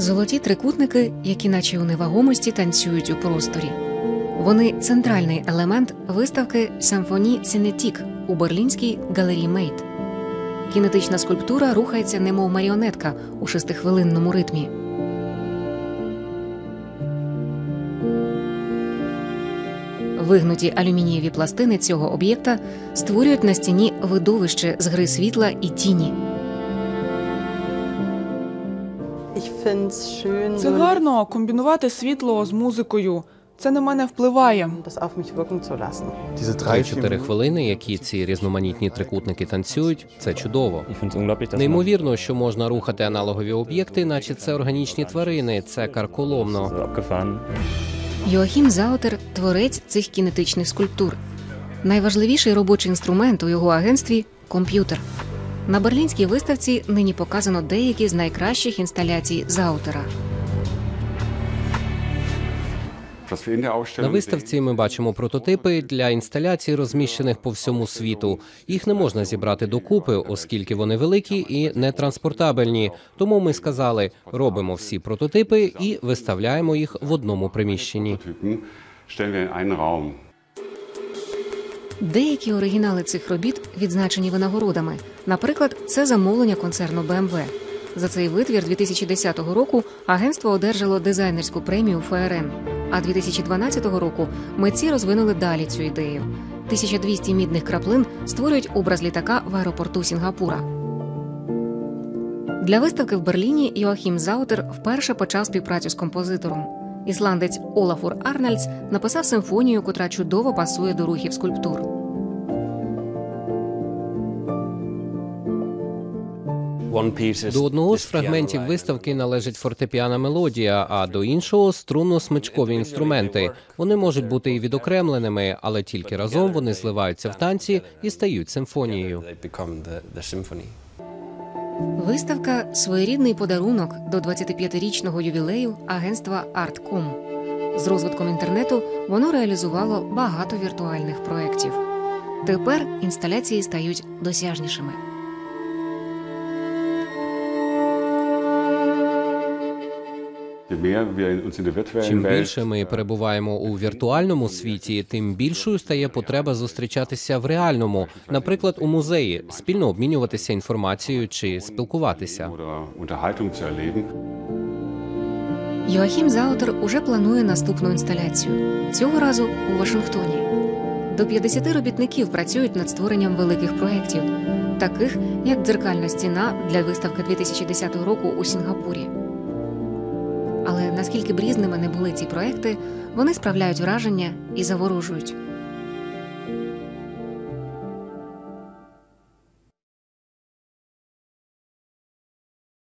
Золоті трикутники, які наче у невагомості танцюють у просторі. Вони центральний елемент виставки Симфоні Синетік у берлінській галерії Мейт. Кінетична скульптура рухається немов маріонетка у шестихвилинному ритмі. Вигнуті алюмінієві пластини цього об'єкта створюють на стіні видовище з гри світла і тіні. Це гарно комбінувати світло з музикою. Це на мене впливає. Diese drei, чотири хвилини, які ці різноманітні трикутники танцюють, це чудово. Неймовірно, що можна рухати аналогові об'єкти, наче це органічні тварини, це карколомно. Йоахім Заутер творець цих кінетичних скульптур. Найважливіший робочий інструмент у його агентстві комп'ютер. На берлінській виставці нині показано деякі з найкращих інсталяцій Заутера. На виставці ми бачимо прототипи для інсталяцій, розміщених по всьому світу. Їх не можна зібрати докупи, оскільки вони великі і нетранспортабельні. Тому ми сказали, робимо всі прототипи і виставляємо їх в одному приміщенні. Деякі оригінали цих робіт відзначені винагородами. Наприклад, це замовлення концерну BMW. За цей витвір 2010 року агентство одержало дизайнерську премію ФРН. А 2012 року митці розвинули далі цю ідею. 1200 мідних краплин створюють образ літака в аеропорту Сінгапура. Для виставки в Берліні Йоахім Заутер вперше почав співпрацю з композитором. Ісландець Олафур Арнальдс написав симфонію, котра чудово пасує до рухів скульптур. До одного з фрагментів виставки належить фортепіана мелодія, а до іншого струнно-смичкові інструменти. Вони можуть бути і відокремленими, але тільки разом вони зливаються в танці і стають симфонією. Виставка своєрідний подарунок до 25-річного ювілею агентства Artcom. З розвитком інтернету воно реалізувало багато віртуальних проєктів. Тепер інсталяції стають досяжнішими. Чим більше ми перебуваємо у віртуальному світі, тим більшою стає потреба зустрічатися в реальному, наприклад, у музеї, спільно обмінюватися інформацією чи спілкуватися. Йоахім Заутер уже планує наступну інсталяцію цього разу у Вашингтоні. До 50 робітників працюють над створенням великих проєктів, таких як дзеркальна стіна для виставки 2010 року у Сінгапурі. Але наскільки б різними не були ці проекти, вони справляють враження і заворожують.